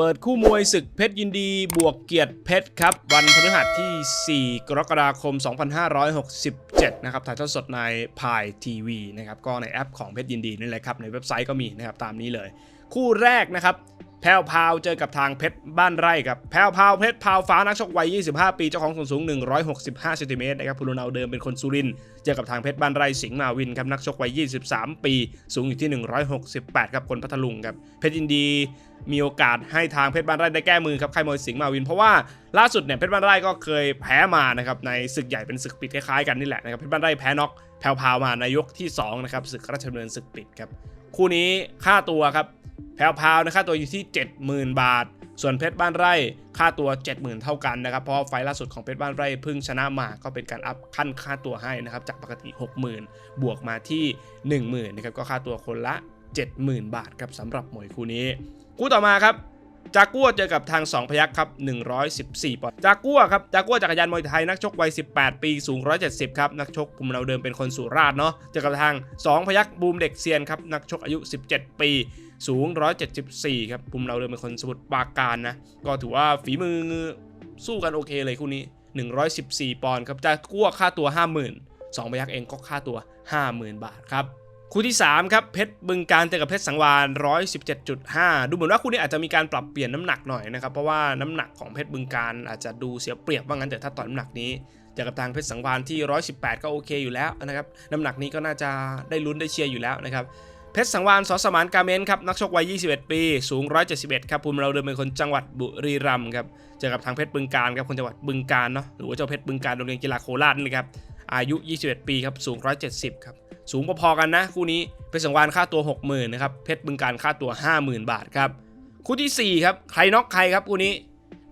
เปิดคู่มวยศึกเพชรยินดีบวกเกียรติเพชรครับ วันพฤหัสที่ 4 กรกฎาคม 2567 นะครับถ่ายทอดสดในพายทีวีนะครับก็ในแอปของเพชรยินดีนั่นแหละครับ ในเว็บไซต์ก็มีนะครับตามนี้เลย คู่แรกนะครับแพรวพาวเจอกับทางเพชรบ้านไร่ครับแพรวพาวเพชรพาวฟ้านักชกวัย 25 ปีเจ้าของส่วนสูง 165เซนติเมตรนะครับภูรุนาเดิมเป็นคนสุรินเจอกับทางเพชรบ้านไร่สิงห์มาวินครับนักชกวัย 23 ปีสูงอยู่ที่ 168ครับคนพัทลุงครับเพชรยินดีมีโอกาสให้ทางเพชรบ้านไร่ได้แก้มือครับค่ายมวยสิงห์มาวิน เพราะว่าล่าสุดเนี่ยเพชรบ้านไร่ก็เคยแพ้มานะครับในศึกใหญ่เป็นศึกปิดคล้ายๆกันนี่แหละนะครับเพชรบ้านไร่แพ้น็อกแพรวพาวมาในยกที่สองนะครับศึกราชดำเนินศึกปิดครับ คู่นี้ค่าตัวครับแพรวพาวนะค่าตัวอยู่ที่ 70,000 บาท ส่วนเพชรบ้านไร่ค่าตัว 70,000 เท่ากันนะครับ เพราะไฟล์ล่าสุดของเพชรบ้านไร่เพิ่งชนะมาก็เป็นการอัพขั้นค่าตัวให้นะครับ จากปกติ 60,000 บวกมาที่ 10,000นะครับก็ค่าตัวคนละ 70,000 บาทครับสำหรับมวยคู่นี้ คู่ต่อมาครับ จากกัวเจอกับทาง 2 พยักครับ 114ปอนด์จากกัวครับจากกัวจักรยานมวยไทยนักชกวัย 18 ปีสูง 170 ครับนักชกภูมิเราเดิมเป็นคนสุราษฎร์เนาะเจอกับทาง 2 พยักบูมเด็กเซียนครับนักชกอายุ 17 ปีสูง 174 ครับภูมิเราเดิมเป็นคนสมุทรปราการนะ ก็ถือว่าฝีมือสู้กันโอเคเลยคู่นี้ 114 ปอนด์ครับจากกัวค่าตัว 50,000 2พยักเองก็ค่าตัว 50,000 บาทครับ คู่ที่ 3 ครับเพชรบึงการเจอกับเพชรสังวาล117.5 ดูเหมือนว่าคู่นี้อาจจะมีการปรับเปลี่ยนน้ำหนักหน่อยนะครับ เพราะว่าน้ำหนักของเพชรบึงการอาจจะดูเสียเปรียบว่างั้นแต่ถ้าต่อน้ำหนักนี้เจอกับทางเพชรสังวาลที่ 118 ก็โอเคอยู่แล้วนะครับน้ำหนักนี้ก็น่าจะได้ลุ้นได้เชียร์อยู่แล้วนะครับเพชรสังวาลสอสมานกาเมนครับนักชกวัย 21 ปี สูง 171 ครับภูมิเราเดิมเป็นคนจังหวัดบุรีรัมย์ครับเจอกับทางเพชรบึงการครับคนจังหวัดบึงการเนาะหรือว่าเจ้าเพชรบึงการโรงเรียนกีฬาโคราชนี่ครับอายุ 21 ปีครับสูง 170 ครับ สูงพอๆกันนะ คู่นี้เพชรสังวาลค่าตัว 60,000นะครับเพชรบึงการค่าตัว 50,000 บาทครับคู่ที่ 4 ครับ ใครน็อกใครครับคู่นี้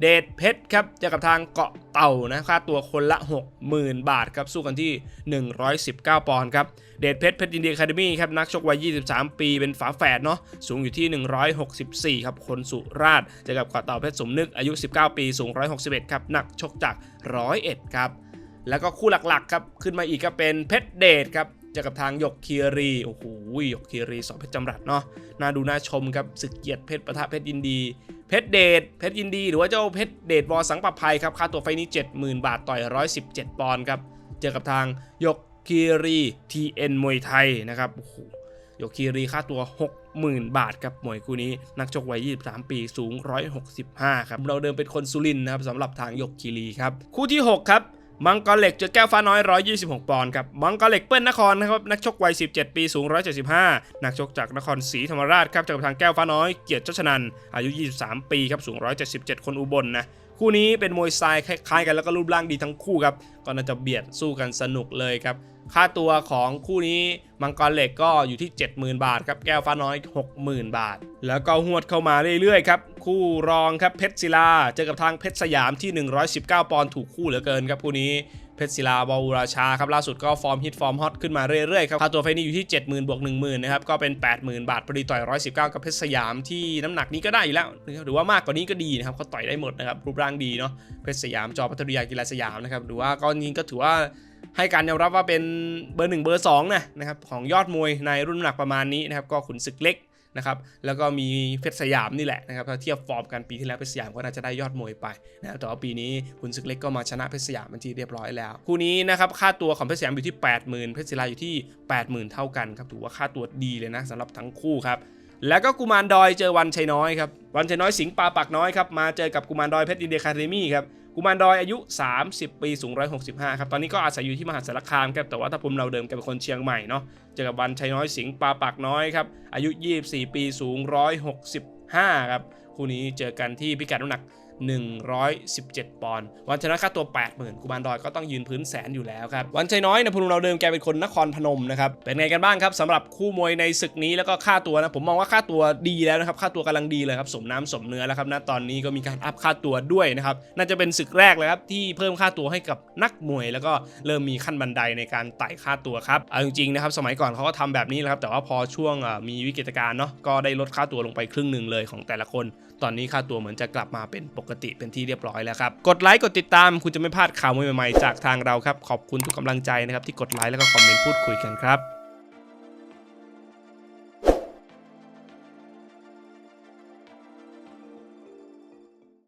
เดชเพชรครับเจอกับทางเกาะเต่านะค่าตัวคนละ 60,000 บาทครับสู้กันที่ 119 ปอนด์ครับเดชเพชรเพชรยินเดีอะคาเดมี่ครับนักชกวัย 23 ปีเป็นฝาแฝดเนาะสูงอยู่ที่ 164 ครับคนสุราษฎร์เจอกับเกาะเต่าเพชรสมนึกอายุ 19 ปีสูง 161 ครับนักชกจาก 101 ครับแล้วก็คู่หลักๆครับขึ้นมาอีกก็เป็นเพชรเดชครับ จอกับทางหยกคีรีโอ้โหหยกคีรีสองเพชรจำรัดเนาะน่าดูน่าชมครับศึกเกียรติเพชรประทะเพชรยินดี เพชรเดชเพชรยินดี หรือว่าเจ้าเพชรเดชวอสังประภัยครับค่าตัวไฟนี้ 70,000 บาทต่อย 117 ปอนด์ครับเจอกับทางหยกคีรีทีเอ็นมวยไทยนะครับโอ้โหหยกคีรีค่าตัว 60,000 บาทครับมวยคู่นี้ นักชกวัย 23 ปีสูง 165 ครับ เราเดิมเป็นคนสุรินนะครับสำหรับทางหยกคีรีครับ คู่ที่ 6 ครับ มังกรเหล็กเจอแก้วฟ้าน้อย 126 ปอนด์ครับ มังกรเหล็กเปิ้ลนครนะครับ นักชกวัย 17 ปี สูง 175 นักชกจากนครศรีธรรมราชครับ จากทางแก้วฟ้าน้อย เกียรติเจ้าชนัน อายุ 23 ปีครับ สูง 177 คนอุบลนะ คู่นี้เป็นมวยทรายคล้ายๆกันแล้วก็รูปร่างดีทั้งคู่ครับ ก็น่าจะเบียดสู้กันสนุกเลยครับ ค่าตัวของคู่นี้มังกรเหล็กก็อยู่ที่ 70,000 บาทครับแก้วฟ้าน้อย 60,000 บาท แล้วก็หวดเข้ามาเรื่อยๆครับคู่รองครับเพชรศิลาเจอกับทางเพชรสยามที่ 119 ปอนด์ถูกคู่เหลือเกินครับคู่นี้เพชรศิลาบอลราชาครับล่าสุดก็ฟอร์มฮิตฟอร์มฮอตขึ้นมาเรื่อยๆครับค่าตัวไฟนี้อยู่ที่ 70,000บวก10,000นะครับก็เป็น 80,000 บาทพอดีต่อย 119 กับเพชรสยามที่น้ำหนักนี้ก็ได้อยู่แล้วนะครับหรือว่ามากกว่านี้ก็ดีนะครับเขาต่อยได้หมดนะครับรูปร่างดีเนาะเพชรสยามจอพัทยากีฬาสยามนะครับหรือว่าก็จริงก็ถือว่า ให้การยอมรับว่าเป็นเบอร์หนึ่งเบอร์สองนะนะครับของยอดมวยในรุ่นน้ำหนักประมาณนี้นะครับก็ขุนศึกเล็กนะครับแล้วก็มีเพชรสยามนี่แหละนะครับถ้าเทียบฟอร์มกันปีที่แล้วเพชรสยามก็น่าจะได้ยอดมวยไปนะครับแต่ว่าปีนี้คุณศึกเล็กก็มาชนะเพชรสยามเป็นที่เรียบร้อยแล้ว คู่นี้นะครับค่าตัวของเพชรสยามอยู่ที่ 80,000เพชรศิลาอยู่ที่ 80,000 เท่ากันครับถือว่าค่าตัวดีเลยนะสำหรับทั้งคู่ครับแล้วก็กุมารดอยเจอวันชัยน้อยครับวันชัยน้อยสิงห์ปาปากน้อยครับมาเจอกับกุมารดอยเพชรอินเดียคาเดมี่ครับ กุมารดอยอายุ 30 ปีสูง 165 ครับ ตอนนี้ก็อาศัยอยู่ที่มหาสารคามครับ แต่ว่าถ้าภูมิเราเดิมแกเป็นคนเชียงใหม่เนาะ เจอกับวันชัยน้อยสิงห์ปาปากน้อยครับ อายุ 24 ปีสูง 165 ครับ คู่นี้เจอกันที่พิกัดน้ำหนัก 117 ปอนด์วันชนะค่าตัว 80,000กุมารดอยก็ต้องยืนพื้นแสนอยู่แล้วครับ วันชัยน้อยนะภูมิเราเดิมแกเป็นคนนครพนมนะครับ เป็นไงกันบ้างครับสำหรับคู่มวยในศึกนี้แล้วก็ค่าตัวนะผมมองว่าค่าตัวดีแล้วนะครับค่าตัวกำลังดีเลยครับสมน้ำสมเนื้อแล้วครับณตอนนี้ก็มีการอัพค่าตัวด้วยนะครับน่าจะเป็นศึกแรกเลยครับที่เพิ่มค่าตัวให้กับนักมวย แล้วก็เริ่มมีขั้นบันไดในการไต่ค่าตัวครับเอาจริงๆนะครับสมัยก่อนเขาก็ทำแบบนี้แหละครับแต่ว่าพอช่วงมีวิกฤตการณ์เนาะก็ได้ลดค่าตัวลงไปครึ่งหนึ่งเลยของแต่ละคน ตอนนี้ค่าตัวเหมือนจะกลับมาเป็นปกกติเป็นที่เรียบร้อยแล้วครับ กดไลค์กดติดตามคุณจะไม่พลาดข่าวมวยใหม่ๆจากทางเราครับ ขอบคุณทุกกำลังใจนะครับที่กดไลค์แล้วก็คอมเมนต์พูดคุยกันครับ